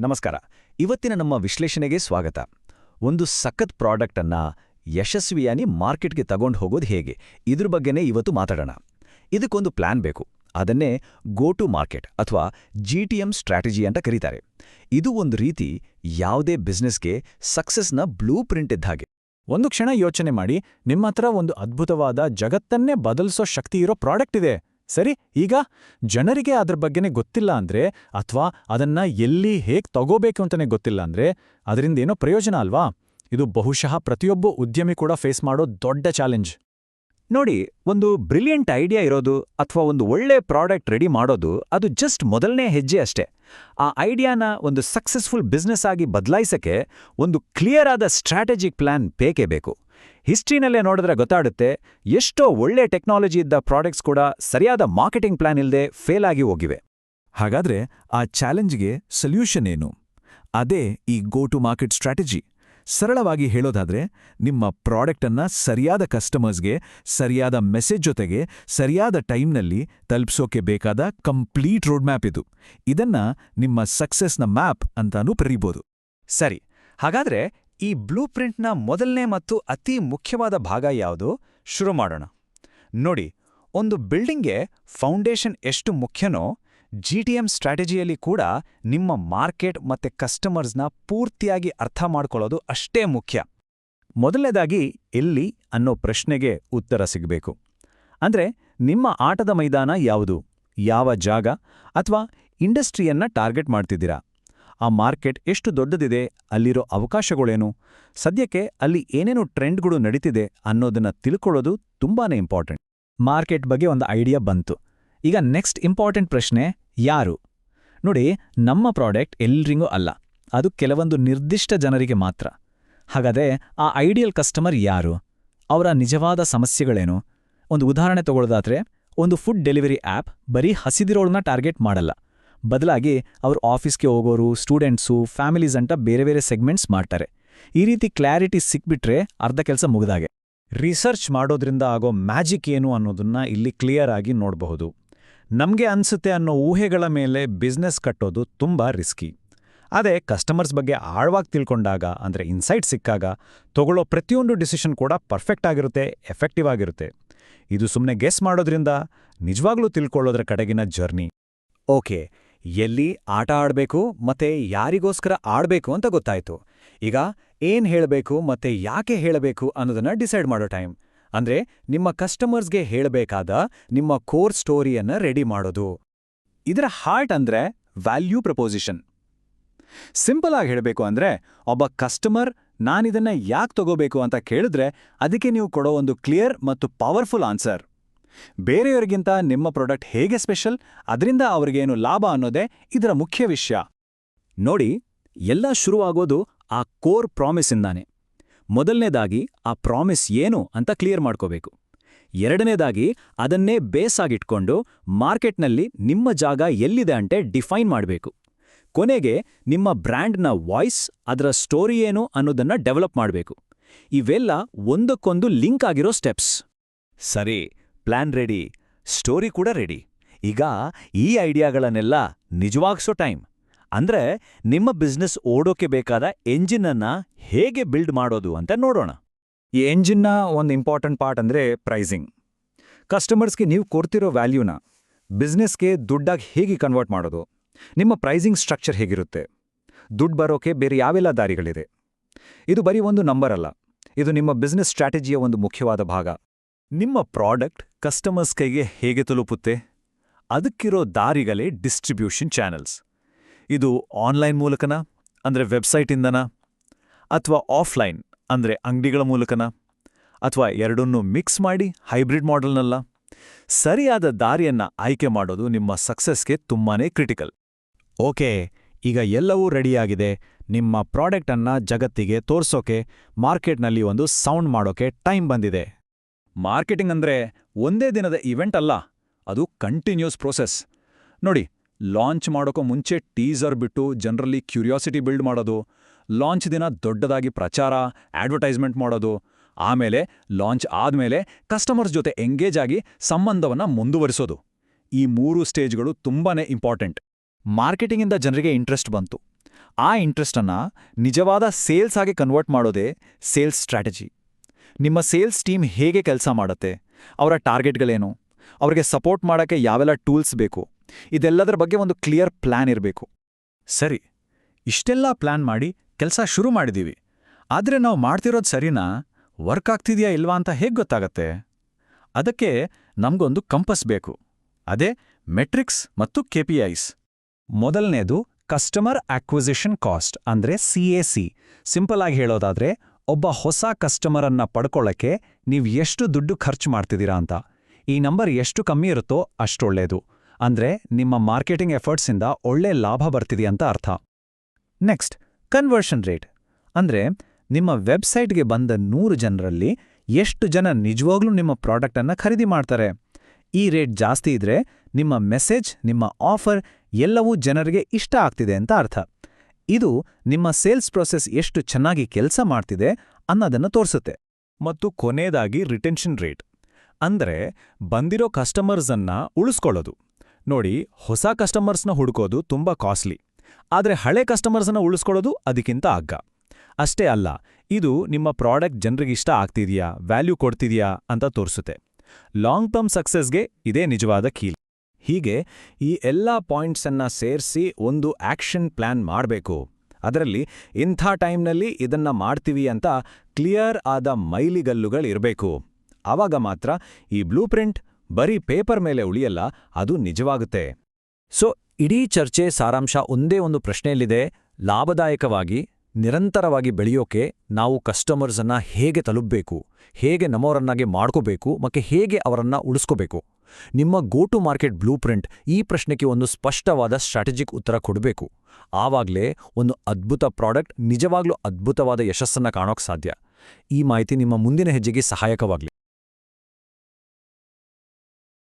ನಮಸ್ಕಾರ. ಇವತ್ತಿನ ನಮ್ಮ ವಿಶ್ಲೇಷಣೆಗೆ ಸ್ವಾಗತ. ಒಂದು ಸಖತ್ ಪ್ರಾಡಕ್ಟನ್ನು ಯಶಸ್ವಿಯಾಗಿ ಮಾರ್ಕೆಟ್ಗೆ ತಗೊಂಡು ಹೋಗೋದು ಹೇಗೆ? ಇದ್ರ ಬಗ್ಗೆನೇ ಇವತ್ತು ಮಾತಾಡೋಣ. ಇದಕ್ಕೊಂದು ಪ್ಲಾನ್ ಬೇಕು. ಅದನ್ನೇ ಗೋ ಟು ಮಾರ್ಕೆಟ್ ಅಥವಾ ಜಿ ಟಿ ಎಂ ಸ್ಟ್ರಾಟಜಿ ಅಂತ ಕರೀತಾರೆ. ಇದು ಒಂದು ರೀತಿ ಯಾವುದೇ ಬಿಸ್ನೆಸ್ಗೆ ಸಕ್ಸಸ್ನ ಬ್ಲೂ ಪ್ರಿಂಟ್ ಇದ್ದ ಹಾಗೆ. ಒಂದು ಕ್ಷಣ ಯೋಚನೆ ಮಾಡಿ ನಿಮ್ಮ ಹತ್ರ ಒಂದು ಅದ್ಭುತವಾದ ಜಗತ್ತನ್ನೇ ಬದಲಿಸೋ ಶಕ್ತಿ ಇರೋ ಪ್ರಾಡಕ್ಟ್ ಇದೆ. ಸರಿ, ಈಗ ಜನರಿಗೆ ಅದ್ರ ಬಗ್ಗೆನೇ ಗೊತ್ತಿಲ್ಲ ಅಂದ್ರೆ ಅಥವಾ ಅದನ್ನ ಎಲ್ಲಿ ಹೇಗ್ ತಗೋಬೇಕು ಅಂತಾನೆ ಗೊತ್ತಿಲ್ಲ ಅಂದ್ರೆ ಅದರಿಂದ ಏನೋ ಪ್ರಯೋಜನ ಅಲ್ವಾ? ಇದು ಬಹುಶಃ ಪ್ರತಿಯೊಬ್ಬ ಉದ್ಯಮಿ ಕೂಡ ಫೇಸ್ ಮಾಡೋ ದೊಡ್ಡ ಚಾಲೆಂಜ್ ನೋಡಿ, ಒಂದು ಬ್ರಿಲಿಯಂಟ್ ಐಡಿಯಾ ಇರೋದು ಅಥವಾ ಒಂದು ಒಳ್ಳೆ ಪ್ರಾಡಕ್ಟ್ ರೆಡಿ ಮಾಡೋದು ಅದು ಜಸ್ಟ್ ಮೊದಲನೇ ಹೆಜ್ಜೆ ಅಷ್ಟೇ. ಆ ಐಡಿಯಾನ ಒಂದು ಸಕ್ಸಸ್ಫುಲ್ ಬಿಸ್ನೆಸ್ ಆಗಿ ಬದಲಾಯಿಸಕ್ಕೆ ಒಂದು ಕ್ಲಿಯರ್ ಆದ ಸ್ಟ್ರಾಟಜಿಕ್ ಪ್ಲಾನ್ ಬೇಕೇ ಬೇಕು. ಹಿಸ್ಟ್ರಿನಲ್ಲೇ ನೋಡಿದ್ರೆ ಗೊತ್ತಾಡುತ್ತೆ ಎಷ್ಟೋ ಒಳ್ಳೆ ಟೆಕ್ನಾಲಜಿ ಇದ್ದ ಪ್ರಾಡಕ್ಟ್ಸ್ ಕೂಡ ಸರಿಯಾದ ಮಾರ್ಕೆಟಿಂಗ್ ಪ್ಲಾನ್ ಇಲ್ಲದೆ ಫೇಲ್ ಆಗಿ ಹೋಗಿವೆ. ಹಾಗಾದ್ರೆ ಆ ಚಾಲೆಂಜ್ಗೆ ಸೊಲ್ಯೂಷನ್ ಏನು? ಅದೇ ಈ ಗೋ ಟು ಮಾರ್ಕೆಟ್ ಸ್ಟ್ರಾಟಜಿ ಸರಳವಾಗಿ ಹೇಳೋದಾದ್ರೆ ನಿಮ್ಮ ಪ್ರಾಡಕ್ಟನ್ನು ಸರಿಯಾದ ಕಸ್ಟಮರ್ಸ್ಗೆ ಸರಿಯಾದ ಮೆಸೇಜ್ ಜೊತೆಗೆ, ಸರಿಯಾದ ಟೈಮ್ನಲ್ಲಿ ತಲುಪಿಸೋಕೆ ಬೇಕಾದ ಕಂಪ್ಲೀಟ್ ರೋಡ್ ಮ್ಯಾಪ್ ಇದು. ಇದನ್ನ ನಿಮ್ಮ ಸಕ್ಸಸ್ನ ಮ್ಯಾಪ್ ಅಂತಾನೂ ಕರೀಬೋದು. ಸರಿ, ಹಾಗಾದ್ರೆ ಈ ಬ್ಲೂ ಪ್ರಿಂಟ್ನ ಮೊದಲನೇ ಮತ್ತು ಅತಿ ಮುಖ್ಯವಾದ ಭಾಗ ಯಾವುದು? ಶುರು ಮಾಡೋಣ. ನೋಡಿ, ಒಂದು ಬಿಲ್ಡಿಂಗ್ಗೆ ಫೌಂಡೇಶನ್ ಎಷ್ಟು ಮುಖ್ಯನೋ, ಜಿ ಟಿ ಜಿಟಿಎಂ ಸ್ಟ್ರಾಟಜಿಯಲ್ಲಿ ಕೂಡ ನಿಮ್ಮ ಮಾರ್ಕೆಟ್ ಮತ್ತೆ ಕಸ್ಟಮರ್ಸ್ನ ಪೂರ್ತಿಯಾಗಿ ಅರ್ಥ ಮಾಡ್ಕೊಳ್ಳೋದು ಅಷ್ಟೇ ಮುಖ್ಯ. ಮೊದಲನೇದಾಗಿ ಎಲ್ಲಿ ಅನ್ನೋ ಪ್ರಶ್ನೆಗೆ ಉತ್ತರ ಸಿಗಬೇಕು. ಅಂದ್ರೆ ನಿಮ್ಮ ಆಟದ ಮೈದಾನ ಯಾವುದು? ಯಾವ ಜಾಗ? ಅಥವಾ ಇಂಡಸ್ಟ್ರಿಯನ್ನ ಟಾರ್ಗೆಟ್ ಮಾಡ್ತಿದ್ದೀರಾ? ಆ ಮಾರ್ಕೆಟ್ ಎಷ್ಟು ದೊಡ್ಡದಿದೆ, ಅಲ್ಲಿರೋ ಅವಕಾಶಗಳೇನು, ಸದ್ಯಕ್ಕೆ ಅಲ್ಲಿ ಏನೇನು ಟ್ರೆಂಡ್ಗಳು ನಡೀತಿದೆ ಅನ್ನೋದನ್ನ ತಿಳ್ಕೊಳ್ಳೋದು ತುಂಬಾನೇ ಇಂಪಾರ್ಟೆಂಟ್. ಮಾರ್ಕೆಟ್ ಬಗ್ಗೆ ಒಂದು ಐಡಿಯಾ ಬಂತು. ಈಗ ನೆಕ್ಸ್ಟ್ ಇಂಪಾರ್ಟೆಂಟ್ ಪ್ರಶ್ನೆ, ಯಾರು? ನೋಡಿ, ನಮ್ಮ ಪ್ರಾಡಕ್ಟ್ ಎಲ್ರಿಗೂ ಅಲ್ಲ. ಅದು ಕೆಲವೊಂದು ನಿರ್ದಿಷ್ಟ ಜನರಿಗೆ ಮಾತ್ರ. ಹಾಗಾದರೆ ಆ ಐಡಿಯಲ್ ಕಸ್ಟಮರ್ ಯಾರು? ಅವರ ನಿಜವಾದ ಸಮಸ್ಯೆಗಳೇನು? ಒಂದು ಉದಾಹರಣೆ ತಗೊಳ್ಳೋದಾದ್ರೆ ಒಂದು ಫುಡ್ ಡೆಲಿವರಿ ಆ್ಯಪ್ ಬರೀ ಹಸಿದಿರೋಳನ್ನ ಟಾರ್ಗೆಟ್ ಮಾಡಲ್ಲ. ಬದಲಾಗಿ ಅವರು ಆಫೀಸ್ಗೆ ಹೋಗೋರು ಸ್ಟೂಡೆಂಟ್ಸು ಫ್ಯಾಮಿಲೀಸ್ ಅಂತ ಬೇರೆ ಬೇರೆ ಸೆಗ್ಮೆಂಟ್ಸ್ ಮಾಡ್ತಾರೆ. ಈ ರೀತಿ ಕ್ಲಾರಿಟಿ ಸಿಕ್ಬಿಟ್ರೆ ಅರ್ಧ ಕೆಲಸ ಮುಗಿದಾಗೆ. ರಿಸರ್ಚ್ ಮಾಡೋದ್ರಿಂದ ಆಗೋ ಮ್ಯಾಜಿಕ್ ಏನು ಅನ್ನೋದನ್ನ ಇಲ್ಲಿ ಕ್ಲಿಯರ್ ಆಗಿ ನೋಡಬಹುದು. ನಮಗೆ ಅನ್ಸುತ್ತೆ ಅನ್ನೋ ಊಹೆಗಳ ಮೇಲೆ ಬಿಸ್ನೆಸ್ ಕಟ್ಟೋದು ತುಂಬ ರಿಸ್ಕಿ ಅದೇ ಕಸ್ಟಮರ್ಸ್ ಬಗ್ಗೆ ಆಳವಾಗಿ ತಿಳ್ಕೊಂಡಾಗ, ಅಂದ್ರೆ ಇನ್ಸೈಟ್ ಸಿಕ್ಕಾಗ, ತಗೊಳ್ಳೋ ಪ್ರತಿಯೊಂದು ಡಿಸಿಷನ್ ಕೂಡ ಪರ್ಫೆಕ್ಟ್ ಆಗಿರುತ್ತೆ ಎಫೆಕ್ಟಿವ್ ಆಗಿರುತ್ತೆ. ಇದು ಸುಮ್ಮನೆ ಗೆಸ್ ಮಾಡೋದ್ರಿಂದ ನಿಜವಾಗ್ಲೂ ತಿಳ್ಕೊಳ್ಳೋದ್ರ ಕಡೆಗಿನ ಜರ್ನಿ ಓಕೆ ಎಲ್ಲಿ ಆಟ ಆಡಬೇಕು ಮತ್ತೆ ಯಾರಿಗೋಸ್ಕರ ಆಡಬೇಕು ಅಂತ ಗೊತ್ತಾಯ್ತು. ಈಗ ಏನ್ ಹೇಳಬೇಕು ಮತ್ತೆ ಯಾಕೆ ಹೇಳಬೇಕು ಅನ್ನೋದನ್ನ ಡಿಸೈಡ್ ಮಾಡೋ ಟೈಮ್. ಅಂದ್ರೆ ನಿಮ್ಮ ಕಸ್ಟಮರ್ಸ್ಗೆ ಹೇಳಬೇಕಾದ ನಿಮ್ಮ ಕೋರ್ ಸ್ಟೋರಿಯನ್ನ ರೆಡಿ ಮಾಡೋದು. ಇದರ ಹಾರ್ಟ್ ಅಂದ್ರೆ ವ್ಯಾಲ್ಯೂ ಪ್ರಪೋಸಿಷನ್. ಸಿಂಪಲ್ ಆಗಿ ಹೇಳಬೇಕು ಅಂದ್ರೆ ಒಬ್ಬ ಕಸ್ಟಮರ್ ನಾನಿದನ್ನ ಯಾಕೆ ತಗೋಬೇಕು ಅಂತ ಕೇಳಿದ್ರೆ ಅದಕ್ಕೆ ನೀವು ಕೊಡೋ ಒಂದು ಕ್ಲಿಯರ್ ಮತ್ತು ಪವರ್ಫುಲ್ ಆನ್ಸರ್. ಬೇರೆಯವರಿಗಿಂತ ನಿಮ್ಮ ಪ್ರಾಡಕ್ಟ್ ಹೇಗೆ ಸ್ಪೆಷಲ್, ಅದರಿಂದ ಅವ್ರಿಗೇನು ಲಾಭ ಅನ್ನೋದೇ ಇದರ ಮುಖ್ಯ ವಿಷಯ. ನೋಡಿ, ಎಲ್ಲ ಶುರುವಾಗೋದು ಆ ಕೋರ್ ಪ್ರಾಮಿಸ್ಸಿಂದಾನೆ ಮೊದಲನೇದಾಗಿ ಆ ಪ್ರಾಮಿಸ್ ಏನು ಅಂತ ಕ್ಲಿಯರ್ ಮಾಡ್ಕೋಬೇಕು. ಎರಡನೇದಾಗಿ ಅದನ್ನೇ ಬೇಸಾಗಿಟ್ಕೊಂಡು ಮಾರ್ಕೆಟ್ನಲ್ಲಿ ನಿಮ್ಮ ಜಾಗ ಎಲ್ಲಿದೆ ಅಂತೆ ಡಿಫೈನ್ ಮಾಡಬೇಕು. ಕೊನೆಗೆ ನಿಮ್ಮ ಬ್ರ್ಯಾಂಡ್ನ ವಾಯ್ಸ್, ಅದರ ಸ್ಟೋರಿ ಏನು ಅನ್ನೋದನ್ನ ಡೆವಲಪ್ ಮಾಡಬೇಕು. ಇವೆಲ್ಲ ಒಂದಕ್ಕೊಂದು ಲಿಂಕ್ ಆಗಿರೋ ಸ್ಟೆಪ್ಸ್. ಸರಿ ಪ್ಲಾನ್ ರೆಡಿ, ಸ್ಟೋರಿ ಕೂಡ ರೆಡಿ. ಈಗ ಈ ಐಡಿಯಾಗಳನ್ನೆಲ್ಲ ನಿಜವಾಗ್ಸೋ ಟೈಮ್. ಅಂದ್ರೆ ನಿಮ್ಮ ಬಿಸ್ನೆಸ್ ಓಡೋಕೆ ಬೇಕಾದ ಎಂಜಿನನ್ನ ಹೇಗೆ ಬಿಲ್ಡ್ ಮಾಡೋದು ಅಂತ ನೋಡೋಣ. ಈ ಎಂಜಿನ್ನ ಒಂದು ಇಂಪಾರ್ಟೆಂಟ್ ಪಾರ್ಟ್ ಅಂದ್ರೆ ಪ್ರೈಸಿಂಗ್. ಕಸ್ಟಮರ್ಸ್ಗೆ ನೀವು ಕೊಡ್ತಿರೋ ವ್ಯಾಲ್ಯೂನ ಬಿಸ್ನೆಸ್ಗೆ ದುಡ್ಡಾಗಿ ಹೇಗೆ ಕನ್ವರ್ಟ್ ಮಾಡೋದು? ನಿಮ್ಮ ಪ್ರೈಸಿಂಗ್ ಸ್ಟ್ರಕ್ಚರ್ ಹೇಗಿರುತ್ತೆ? ದುಡ್ಡು ಬರೋಕೆ ಬೇರೆ ಯಾವೆಲ್ಲ ದಾರಿಗಳಿದೆ? ಇದು ಬರೀ ಒಂದು ನಂಬರ್ ಅಲ್ಲ ಇದು ನಿಮ್ಮ ಬಿಸ್ನೆಸ್ ಸ್ಟ್ರಾಟಜಿಯ ಒಂದು ಮುಖ್ಯವಾದ ಭಾಗ. ನಿಮ್ಮ ಪ್ರಾಡಕ್ಟ್ ಕಸ್ಟಮರ್ಸ್ ಕೈಗೆ ಹೇಗೆ ತಲುಪುತ್ತೆ? ಅದಕ್ಕಿರೋ ದಾರಿಗಳೇ ಡಿಸ್ಟ್ರಿಬ್ಯೂಷನ್ ಚಾನೆಲ್ಸ್. ಇದು ಆನ್ಲೈನ್ ಮೂಲಕನ, ಅಂದ್ರೆ ವೆಬ್ಸೈಟಿಂದನಾ? ಅಥವಾ ಆಫ್ಲೈನ್, ಅಂದ್ರೆ ಅಂಗಡಿಗಳ ಮೂಲಕನ? ಅಥವಾ ಎರಡನ್ನೂ ಮಿಕ್ಸ್ ಮಾಡಿ ಹೈಬ್ರಿಡ್ ಮಾಡೆಲ್ನಲ್ಲ? ಸರಿಯಾದ ದಾರಿಯನ್ನ ಆಯ್ಕೆ ಮಾಡೋದು ನಿಮ್ಮ ಸಕ್ಸಸ್ಗೆ ತುಂಬಾನೇ ಕ್ರಿಟಿಕಲ್. ಓಕೆ, ಈಗ ಎಲ್ಲವೂ ರೆಡಿಯಾಗಿದೆ. ನಿಮ್ಮ ಪ್ರಾಡಕ್ಟನ್ನು ಜಗತ್ತಿಗೆ ತೋರ್ಸೋಕೆ, ಮಾರ್ಕೆಟ್ನಲ್ಲಿ ಒಂದು ಸೌಂಡ್ ಮಾಡೋಕೆ ಟೈಮ್ ಬಂದಿದೆ. ಮಾರ್ಕೆಟಿಂಗ್ ಅಂದ್ರೆ ಒಂದೇ ದಿನದ ಇವೆಂಟ್ ಅಲ್ಲ, ಅದು ಕಂಟಿನ್ಯೂಸ್ ಪ್ರೋಸೆಸ್. ನೋಡಿ, ಲಾಂಚ್ ಮಾಡೋಕೋ ಮುಂಚೆ ಟೀಸರ್ ಬಿಟ್ಟು ಜನರಲ್ಲಿ ಕ್ಯೂರಿಯಾಸಿಟಿ ಬಿಲ್ಡ್ ಮಾಡೋದು, ಲಾಂಚ್ ದಿನ ದೊಡ್ಡದಾಗಿ ಪ್ರಚಾರ, ಅಡ್ವರ್ಟೈಸ್ಮೆಂಟ್ ಮಾಡೋದು, ಆಮೇಲೆ ಲಾಂಚ್ ಆದ್ಮೇಲೆ ಕಸ್ಟಮರ್ಸ್ ಜೊತೆ ಎಂಗೇಜ್ ಆಗಿ ಸಂಬಂಧವನ್ನ ಮುಂದುವರಿಸೋದು. ಈ ಮೂರು ಸ್ಟೇಜ್ಗಳು ತುಂಬಾನೇ ಇಂಪಾರ್ಟೆಂಟ್. ಮಾರ್ಕೆಟಿಂಗಿಂದ ಜನರಿಗೆ ಇಂಟ್ರೆಸ್ಟ್ ಬಂತು. ಆ ಇಂಟ್ರೆಸ್ಟನ್ನು ನಿಜವಾದ ಸೇಲ್ಸ್ ಆಗಿ ಕನ್ವರ್ಟ್ ಮಾಡೋದೇ ಸೇಲ್ಸ್ ಸ್ಟ್ರಾಟಜಿ. ನಿಮ್ಮ ಸೇಲ್ಸ್ ಟೀಮ್ ಹೇಗೆ ಕೆಲಸ ಮಾಡುತ್ತೆ? ಅವರ ಟಾರ್ಗೆಟ್ಗಳೇನು? ಅವರಿಗೆ ಸಪೋರ್ಟ್ ಮಾಡೋಕ್ಕೆ ಯಾವೆಲ್ಲ ಟೂಲ್ಸ್ ಬೇಕು? ಇದೆಲ್ಲದರ ಬಗ್ಗೆ ಒಂದು ಕ್ಲಿಯರ್ ಪ್ಲಾನ್ ಇರಬೇಕು. ಸರಿ, ಇಷ್ಟೆಲ್ಲ ಪ್ಲಾನ್ ಮಾಡಿ ಕೆಲಸ ಶುರು ಮಾಡಿದೀವಿ. ಆದರೆ ನಾವು ಮಾಡ್ತಿರೋದು ಸರಿನಾ? ವರ್ಕ್ ಆಗ್ತಿದೆಯಾ ಇಲ್ವಾ ಅಂತ ಹೇಗೆ ಗೊತ್ತಾಗತ್ತೆ? ಅದಕ್ಕೆ ನಮಗೊಂದು ಕಂಪಸ್ ಬೇಕು. ಅದೇ ಮೆಟ್ರಿಕ್ಸ್ ಮತ್ತು ಕೆಪಿಐಸ್ ಮೊದಲನೇದು ಕಸ್ಟಮರ್ ಆಕ್ವಿಸಿಷನ್ ಕಾಸ್ಟ್ ಅಂದ್ರೆ ಸಿ. ಸಿಂಪಲ್ ಆಗಿ ಹೇಳೋದಾದ್ರೆ ಒಬ್ಬ ಹೊಸ ಕಸ್ಟಮರ್ ಪಡ್ಕೊಳ್ಳೋಕ್ಕೆ ಪಡ್ಕೊಳ್ಳಕ್ಕೆ ನೀವು ಎಷ್ಟು ದುಡ್ಡು ಖರ್ಚು ಮಾಡ್ತಿದ್ದೀರಾ ಅಂತ. ಈ ನಂಬರ್ ಎಷ್ಟು ಕಮ್ಮಿ ಇರುತ್ತೋ ಅಷ್ಟೊಳ್ಳೇದು. ಅಂದ್ರೆ ನಿಮ್ಮ ಮಾರ್ಕೆಟಿಂಗ್ ಎಫರ್ಟ್ಸಿಂದ ಒಳ್ಳೆ ಲಾಭ ಬರ್ತಿದೆಯಂತ ಅರ್ಥ. Next, conversion rate. ಅಂದ್ರೆ ನಿಮ್ಮ ವೆಬ್ಸೈಟ್ಗೆ ಬಂದ ನೂರು ಜನರಲ್ಲಿ ಎಷ್ಟು ಜನ ನಿಜವಾಗ್ಲೂ ನಿಮ್ಮ ಪ್ರಾಡಕ್ಟನ್ನು ಖರೀದಿ ಮಾಡ್ತಾರೆ. ಈ ರೇಟ್ ಜಾಸ್ತಿ ಇದ್ರೆ ನಿಮ್ಮ ಮೆಸೇಜ್, ನಿಮ್ಮ ಆಫರ್ ಎಲ್ಲವೂ ಜನರಿಗೆ ಇಷ್ಟ ಆಗ್ತಿದೆ ಅಂತ ಅರ್ಥ. ಇದು ನಿಮ್ಮ ಸೇಲ್ಸ್ ಪ್ರೊಸೆಸ್ ಎಷ್ಟು ಚೆನ್ನಾಗಿ ಕೆಲಸ ಮಾಡ್ತಿದೆ ಅನ್ನೋದನ್ನು ತೋರಿಸುತ್ತೆ. ಮತ್ತು ಕೊನೆಯದಾಗಿ ರಿಟೆನ್ಷನ್ ರೇಟ್. ಅಂದ್ರೆ ಬಂದಿರೋ ಕಸ್ಟಮರ್ಸ್ ಅನ್ನ ಉಳಿಸ್ಕೊಳ್ಳೋದು. ನೋಡಿ, ಹೊಸ ಕಸ್ಟಮರ್ಸ್ನ ಹುಡುಕೋದು ತುಂಬಾ ಕಾಸ್ಟ್ಲಿ. ಆದ್ರೆ ಹಳೆ ಕಸ್ಟಮರ್ಸ್ನ ಉಳಿಸ್ಕೊಳ್ಳೋದು ಅದಕ್ಕಿಂತ ಅಗ್ಗ ಅಷ್ಟೇ ಅಲ್ಲ, ಇದು ನಿಮ್ಮ ಪ್ರಾಡಕ್ಟ್ ಜನರಿಗೆ ಇಷ್ಟ ಆಗ್ತಿದೆಯಾ, ವ್ಯಾಲ್ಯೂ ಕೊಡ್ತಿದೆಯಾ ಅಂತ ತೋರಿಸುತ್ತೆ. ಲಾಂಗ್ ಟರ್ಮ್ ಸಕ್ಸಸ್ಗೆ ಇದೇ ನಿಜವಾದ ಕೀಲ್. ಹೀಗೆ ಈ ಎಲ್ಲ ಪಾಯಿಂಟ್ಸನ್ನು ಸೇರಿಸಿ ಒಂದು ಆಕ್ಷನ್ ಪ್ಲಾನ್ ಮಾಡಬೇಕು. ಅದರಲ್ಲಿ ಇಂಥ ಟೈಮ್ನಲ್ಲಿ ಇದನ್ನ ಮಾಡ್ತೀವಿ ಅಂತ ಕ್ಲಿಯರ್ ಆದ ಮೈಲಿಗಲ್ಲುಗಳಿರಬೇಕು ಆವಾಗ ಮಾತ್ರ ಈ ಬ್ಲೂ ಪ್ರಿಂಟ್ ಬರೀ ಪೇಪರ್ ಮೇಲೆ ಉಳಿಯಲ್ಲ, ಅದು ನಿಜವಾಗುತ್ತೆ. ಸೊ, ಇಡೀ ಚರ್ಚೆ ಸಾರಾಂಶ ಒಂದೇ ಒಂದು ಪ್ರಶ್ನೆಯಲ್ಲಿದೆ. ಲಾಭದಾಯಕವಾಗಿ, ನಿರಂತರವಾಗಿ ಬೆಳೆಯೋಕೆ ನಾವು ಕಸ್ಟಮರ್ಸನ್ನು ಹೇಗೆ ತಲುಪಬೇಕು? ಹೇಗೆ ನಮ್ಮವರನ್ನಾಗಿ ಮಾಡ್ಕೋಬೇಕು? ಮತ್ತು ಹೇಗೆ ಅವರನ್ನು ಉಳಿಸ್ಕೋಬೇಕು? ನಿಮ್ಮ go to market blueprint ಈ ಪ್ರಶ್ನೆಗೆ ಒಂದು ಸ್ಪಷ್ಟವಾದ ಸ್ಟ್ರಾಟಜಿಕ್ ಉತ್ತರ ಕೊಡಬೇಕು. ಆವಾಗಲೇ ಒಂದು ಅದ್ಭುತ ಪ್ರಾಡಕ್ಟ್ ನಿಜವಾಗ್ಲೂ ಅದ್ಭುತವಾದ ಯಶಸ್ಸನ್ನ ಕಾಣೋಕ್ ಸಾಧ್ಯ. ಈ ಮಾಹಿತಿ ನಿಮ್ಮ ಮುಂದಿನ ಹೆಜ್ಜೆಗೆ ಸಹಾಯಕವಾಗಲಿ.